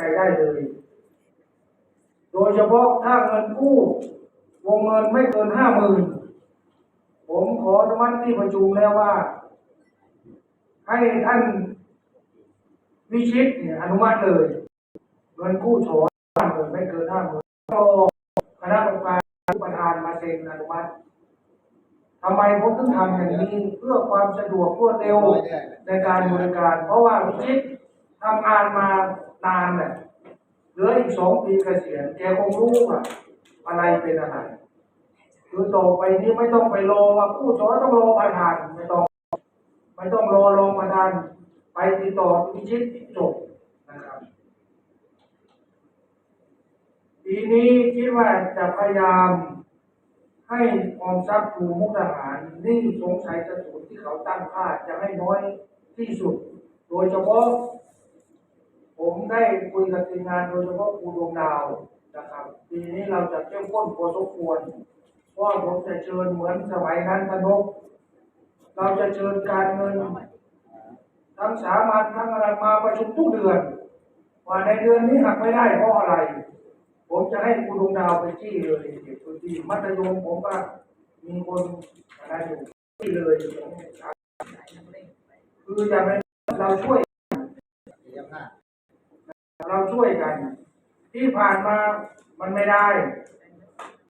ใจได้เลย โดยเฉพาะถ้าเงินกู้วงเงินไม่เกินห้าหมื่นผมขออนุมัติที่ประชุมแล้วว่า ให้ท่านวิชิตเนี่ยอนุมัติเลย เงินกู้ถอนห้าหมื่นไม่เกินห้าหมื่นรอคณะกรรมการประธานมาเซ็นอนุมัติทำไมผมถึงทำอย่างนี้เพื่อความสะดวกรวดเร็วในการบริการ เพราะว่าวิชิตทำงานมา สองปีเกษียณแกคงรู้ว่าอะไรเป็นอะไรคือต่อไปนี้ไม่ต้องไปรอว่าผู้สอนต้องรอประธานไม่ต้องไม่ต้องรอรองประธาน ไปติดต่อวิชิตจบนะครับปีนี้คิดว่าจะพยายามให้ออมทรัพย์ภูมุกดาหารนี่สงสัยจะสูตรที่เขาตั้งค่าจะให้น้อยที่สุด โดยเฉพาะ ผมได้คุยกับทีมงานโดยเฉพาะครูดวงดาวนะครับปีนี้เราจะเข้มข้นพอสมควรเพราะผมจะเชิญเหมือนสมัยนั้นพนก เราจะเชิญการเงิน ทั้งสามัญทั้งอะไรมาประชุมทุกเดือนว่าในเดือนนี้หักไม่ได้เพราะอะไร ผมจะให้คุณดวงดาวไปจี้เลยเด็กพื้นที่มัธยมผมก็มีคนอะไรอยู่ที่เลยคืออย่างไรเราช่วย เราช่วยกัน ที่ผ่านมามันไม่ได้